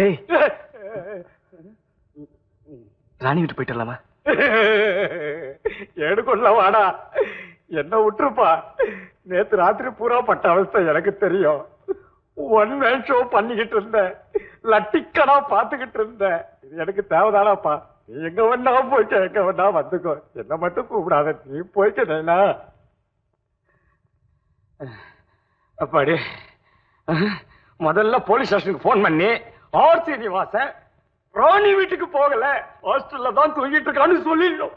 டேய். ராணி விட்டு போயிட்டு எடுக்கொள்ள வாடா. என்ன விட்டுருப்பா? நேத்து ராத்திரி பூரா பட்ட அவஸ்தை எனக்கு தெரியும். ஒன் மேன் ஷோ பண்ணிக்கிட்டு இருந்தேன். லட்டிக்கடா பாத்துக்கிட்டு இருந்தேன். இது எனக்கு தேவைதானாப்பா. நீ எங்க வேணா போய்க்க எங்க வேணா வந்துக்கோ. என்ன மட்டும் கூப்பிடாத. நீ போய்க்க அப்பாடி. முதல்ல போலீஸ் ஸ்டேஷனுக்கு போன் பண்ணி ஆர் சீனிவாசன் ராணி வீட்டுக்கு போகல. ஹாஸ்டல்ல தான் தூங்கிட்டு இருக்கான்னு சொல்லிடணும்.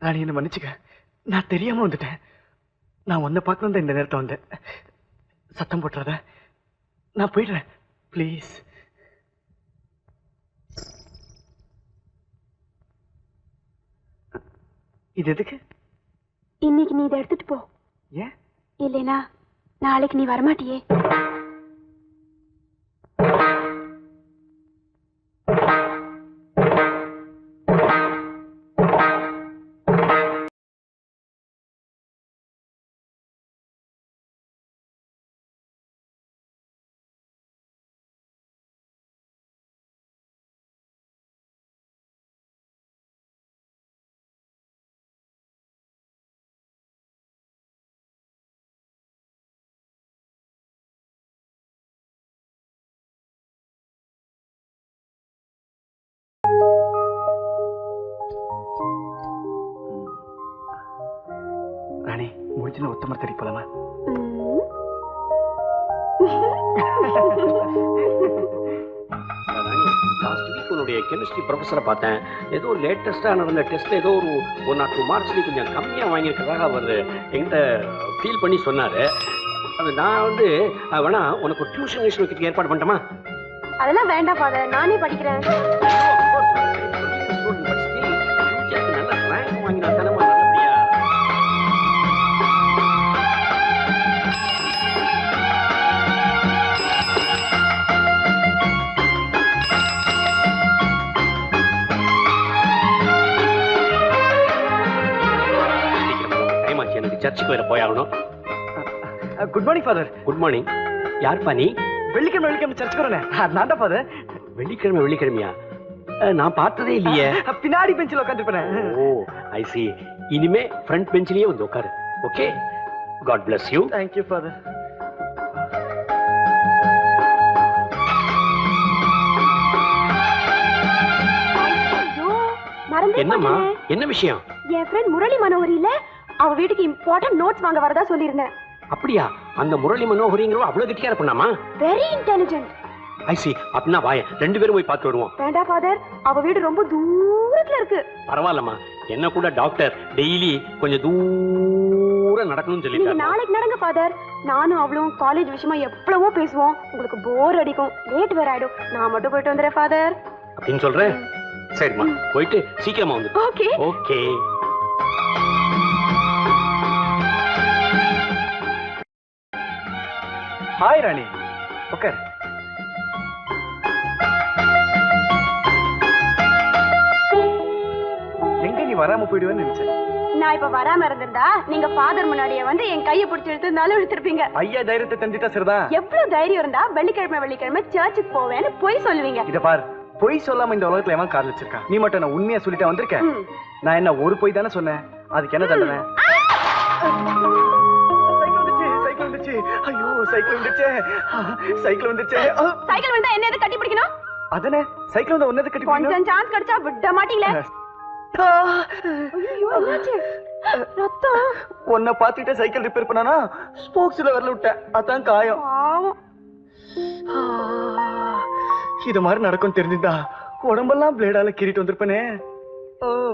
ராணி என்ன மன்னிச்சுக்க. நான் தெரியாம வந்துட்டேன். நான் உன்னை பார்க்கணும் தான் இந்த நேரத்தை வந்தேன். சத்தம் போட்டுறாத. நான் போயிடுறேன். ப்ளீஸ் இது எதுக்கு? இன்னைக்கு நீ இதை எடுத்துட்டு போ. ஏன்? இல்லைனா நாளைக்கு நீ வரமாட்டியே. போலாமா? ம். லாஸ்ட் வீக் உன்னுடைய கெமிஸ்ட்ரி ப்ரொஃபஸரை பார்த்தேன். ஏதோ லேட்டஸ்டாக நடந்த டெஸ்ட்ல ஏதோ ஒரு ஒன் ஆர் டூ மார்க்ஸ் நீ கொஞ்சம் கம்மியாக வாங்கியிருக்கிறதாக அவர் என்கிட்ட ஃபீல் பண்ணி சொன்னார். அது நான் வந்து வேணா உனக்கு ஒரு டியூஷன் வைக்கிறதுக்கு ஏற்பாடு பண்ணிட்டோமா? அதெல்லாம் வேண்டாம் ஃபாதர் நானே படிக்கிறேன். சர்ச்சுக்கு வேற போயாகணும் good morning father good morning யார்ப்பா நீ? வெள்ளிக்கிழமை வெள்ளிக்கிழமை சர்ச்சுக்கு வரேன். நான் தான் ஃபாதர் வெள்ளிக்கிழமை வெள்ளிக்கிழமையா? நான் பார்த்ததே இல்லையே. பின்னாடி பெஞ்சில் உட்காந்துருப்பேன் ஓ ஐ சி இனிமே ஃப்ரண்ட் பெஞ்சிலேயே வந்து உட்காரு okay God bless you thank you father என்னம்மா. என்ன விஷயம்? என் ஃப்ரெண்ட் முரளி மனோகரி இல்ல? அவ வீட்டுக்கு இம்பார்ட்டன்ட் நோட்ஸ் வாங்க வரதா சொல்லியிருந்தேன். அப்படியா? அந்த முரளி மனோகரிங்கிற அவ்வளவு கெட்டியா இருப்பண்ணாமா வெரி இன்டெலிஜென்ட் ஐ சி அப்படின்னா வாய ரெண்டு பேரும் போய் பார்த்து வருவோம். வேண்டாம் ஃபாதர் அவ வீடு ரொம்ப தூரத்துல இருக்கு. பரவாயில்லம்மா. என்ன கூட டாக்டர் டெய்லி கொஞ்சம் தூரம் நடக்கணும்னு சொல்லிட்டாரு நாளைக்கு நடங்க ஃபாதர் நானும் அவளும் காலேஜ் விஷயமா எவ்வளவோ பேசுவோம். உங்களுக்கு போர் அடிக்கும். லேட் வேற ஆயிடும். நான் மட்டும் போயிட்டு வந்துடுறேன் ஃபாதர் அப்படின்னு சொல்றேன்? சரிம்மா. போயிட்டு சீக்கிரமா வந்து ஓகே ஓகே ஹாய் ராணி. உட்கார் எங்க நீ வராம போயிடுவேன்னு நினைச்சேன் நான் இப்ப வராம இருந்திருந்தா நீங்க ஃபாதர் முன்னாடியே வந்து என் கையை பிடிச்சி இழுத்திருந்தாலும் இழுத்திருப்பீங்க. ஐயா தைரியத்தை தெரிஞ்சுட்டா சரிதான் எவ்வளவு தைரியம் இருந்தா வெள்ளிக்கிழமை வெள்ளிக்கிழமை சர்ச்சுக்கு போவேன்னு பொய் சொல்லுவீங்க. இத பார். பொய் சொல்லாம இந்த உலகத்துல எவன் கால் வச்சிருக்கான்? நீ மட்டும் நான் உண்மையா சொல்லிட்டா வந்திருக்கேன். நான் என்ன ஒரு பொய் தானே சொன்னேன்? அதுக்கு என்ன தண்டனை? வந்துச்சு ஐயோ சைக்கிள் வந்துச்சு சைக்கிள் வந்துச்சு ஆ, சைக்கிள் வந்தா என்ன எது கட்டி பிடிக்கணும்? அதனே? சைக்கிள் வந்து ஒன்னது கட்டி. கொஞ்சம் சான்ஸ் கிடைச்சா விட மாட்டீங்களே? ஐயோ என்னாச்சு? ரத்தம். உன்னை பார்த்துட்டு சைக்கிள் ரிப்பேர் பண்ணானா ஸ்போக்ஸ்ல வரல விட்டேன். அதான் காயம். இது மாதிரி நடக்கும் தெரிஞ்சுதா? உடம்பெல்லாம் பிளேடால கீறிட்டு வந்திருப்பனே. ஓ.